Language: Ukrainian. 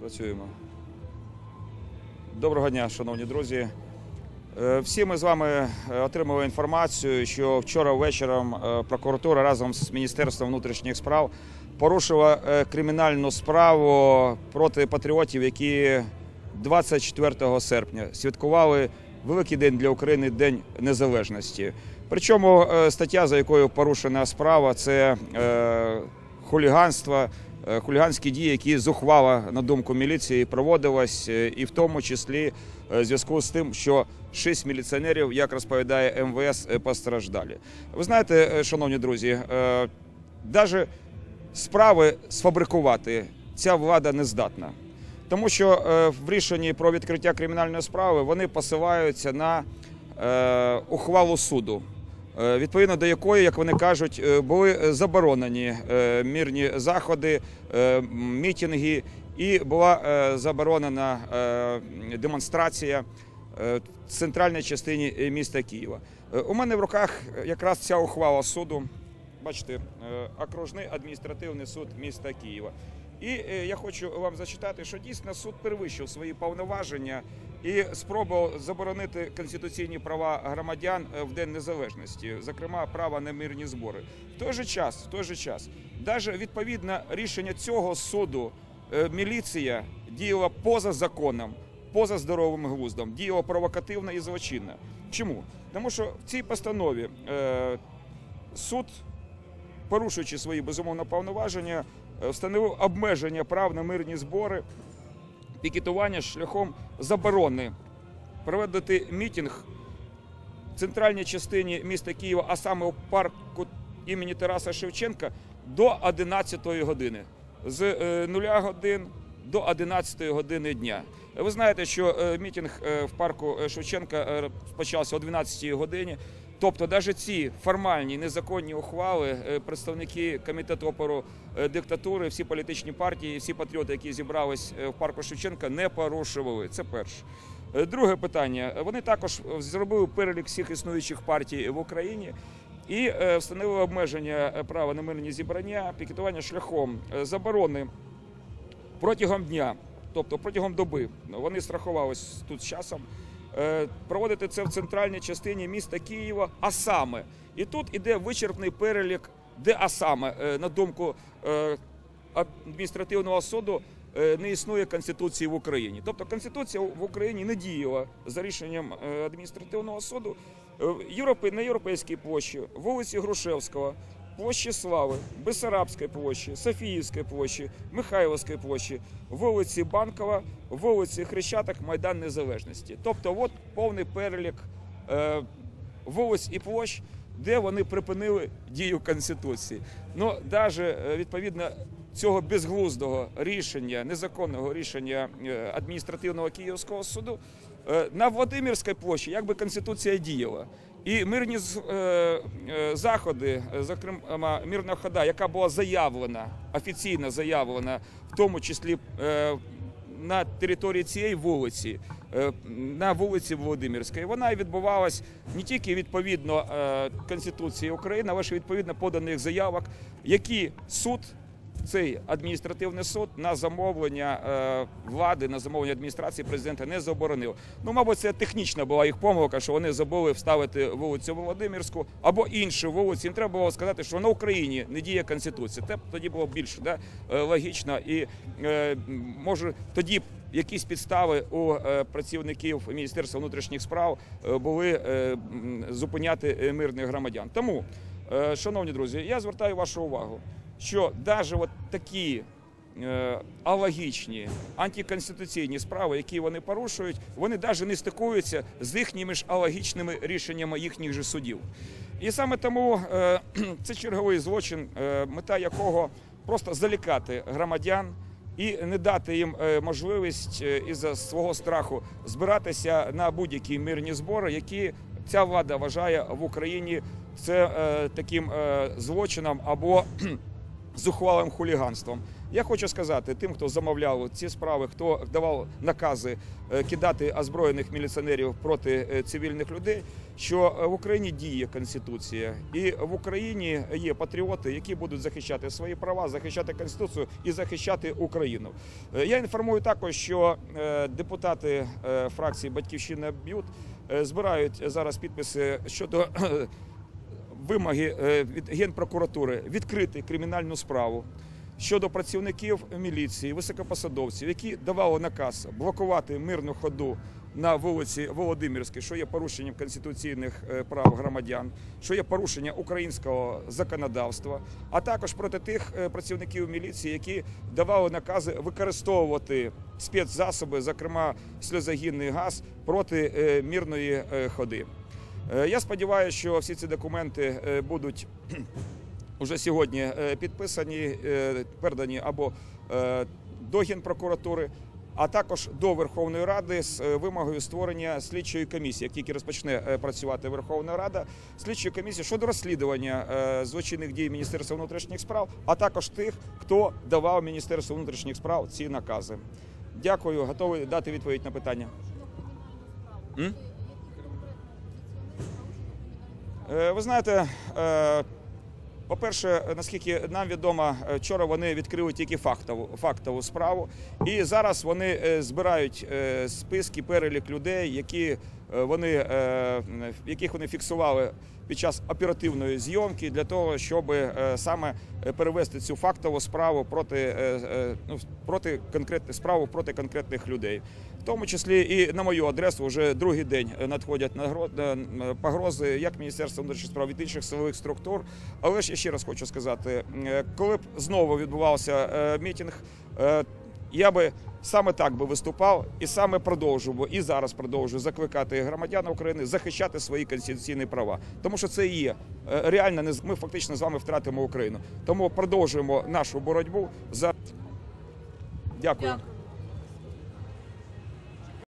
Працюємо. Доброго дня, шановні друзі. Е, Всі ми з вами е, отримали інформацію, що вчора вечором е, прокуратура разом з Міністерством внутрішніх справ порушила кримінальну справу проти патріотів, які 24 серпня святкували великий день для України День Незалежності. Причому стаття, за якою порушена справа, це хуліганство, хуліганські дії, які зухвало, на думку міліції, проводилось, е, і в тому числі е, в зв'язку з тим, що шість міліціонерів, як розповідає МВС, е, постраждалі. Ви знаєте, е, шановні друзі, навіть справи сфабрикувати ця влада не здатна. Тому що е, в рішенні про відкриття кримінальної справи вони посилаються на е, ухвалу суду, е, відповідно до якої, як вони кажуть, е, були заборонені е, мирні заходи, е, мітинги, і була е, заборонена е, демонстрація е, в центральній частині е, міста Києва. Е, У мене в руках якраз ця ухвала суду. Бачите, е, окружний адміністративний суд міста Києва. І е, я хочу вам зачитати, що дійсно суд перевищив свої повноваження і спробував заборонити конституційні права громадян е, в День Незалежності, зокрема право на мирні збори. В той же час, в той же час, навіть відповідно рішення цього суду, е, міліція діяла поза законом, поза здоровим глуздом, діяла провокативно і злочинно. Чому? Тому що в цій постанові е, суд порушуючи свої безумовно повноваження, встановив обмеження прав на мирні збори, пікетування шляхом заборони проводити мітинг в центральній частині міста Києва, а саме у парку імені Тараса Шевченка, до 11 години. З е, 0 годин до 11 години дня. Ви знаєте, що е, мітинг е, в парку е, Шевченка е, почався о 12 годині. Тобто, навіть ці формальні незаконні ухвали е, представники комітету опору е, диктатури, всі політичні партії, всі патріоти, які зібрались е, в парку Шевченка, не порушували. Це перше. Друге питання. Вони також зробили перелік всіх існуючих партій в Україні і встановили обмеження права на мирні зібрання, пікетування шляхом заборони протягом дня, тобто протягом доби, вони страхувалися тут з часом. Е, Проводити це в центральній частині міста Києва, а саме, і тут іде вичерпний перелік, де а саме, е, на думку е, адміністративного суду, не існує конституції в Україні. Тобто конституція в Україні не діяла за рішенням адміністративного суду. На європейській площі, вулиці Грушевського, площі Слави, Бесарабської площі, Софіївської площі, Михайловської площі, вулиці Банкова, вулиці Хрещаток, Майдан Незалежності. Тобто, от повний перелік е, вулиць і площ, де вони припинили дію Конституції. Ну, навіть відповідно цього безглуздого рішення, незаконного рішення е, адміністративного київського суду е, на Владимирській площі, якби Конституція діяла. І мирні е, е, заходи, е, зокрема мирна хода, яка була заявлена, офіційно заявлена, в тому числі е, на території цієї вулиці, е, на вулиці Володимирської. вона відбувалась не тільки відповідно е, Конституції України, але й відповідно поданих заявок, які суд. Цей адміністративний суд на замовлення е, влади, на замовлення адміністрації президента не заборонив. Ну, мабуть, це технічна була їх помилка, що вони забули вставити вулицю Володимирську або іншу вулицю. Їм треба було сказати, що на Україні не діє конституція. Б тоді було більше да, е, логічно і е, може тоді якісь підстави у працівників Міністерства внутрішніх справ були зупиняти мирних громадян. Тому, шановні друзі, я звертаю вашу увагу, що навіть от такі е, алогічні антиконституційні справи, які вони порушують, вони навіть не стикуються з їхніми ж алогічними рішеннями їхніх же судів. І саме тому е, це черговий злочин, е, мета якого просто залякати громадян і не дати їм можливість із-за свого страху збиратися на будь-які мирні збори, які ця влада вважає в Україні це таким злочином або зухвалим хуліганством. Я хочу сказати тим, хто замовляв ці справи, хто давав накази е, кидати озброєних міліціонерів проти е, цивільних людей, що е, в Україні діє конституція, і в Україні є патріоти, які будуть захищати свої права, захищати конституцію і захищати Україну. Я інформую також, що депутати фракції Батьківщина б'ють е, збирають зараз підписи щодо вимоги е, від генпрокуратури відкрити кримінальну справу щодо працівників міліції, високопосадовців, які давали наказ блокувати мирну ходу на вулиці Володимирській, що є порушенням конституційних е, прав громадян, що є порушення українського законодавства, а також проти тих е, працівників міліції, які давали накази використовувати спецзасоби, зокрема сльозогінний газ, проти мирної ходи. Е, Я сподіваюся, що всі ці документи е, будуть уже сьогодні е, підписані, передані або до Генпрокуратури, а також до Верховної Ради з вимогою створення слідчої комісії. Як тільки розпочне працювати Верховна Рада, слідчої комісії щодо розслідування злочинних дій Міністерства внутрішніх справ, а також тих, хто давав Міністерству внутрішніх справ ці накази. Дякую, готовий дати відповідь на питання. М? Ви знаєте, е, по-перше, наскільки нам відомо, е, вчора вони відкрили тільки фактову, фактову справу, і зараз вони е, збирають е, списки, перелік людей, які е, вони, е, яких вони фіксували під час оперативної зйомки для того, щоб е, саме е, перевести цю фактову справу проти, е, е, ну, проти конкретних справу проти конкретних людей. В тому числі і на мою адресу вже другий день надходять е, погрози як Міністерства внутрішніх справ від інших силових структур. Але ж я ще раз хочу сказати, е, коли б знову відбувався е, мітинг, е, я би саме так би виступав і саме продовжував би, і зараз продовжую закликати громадян України захищати свої конституційні права, тому що це і є е, реально ми фактично з вами втратимо Україну. Тому продовжуємо нашу боротьбу за. Дякую.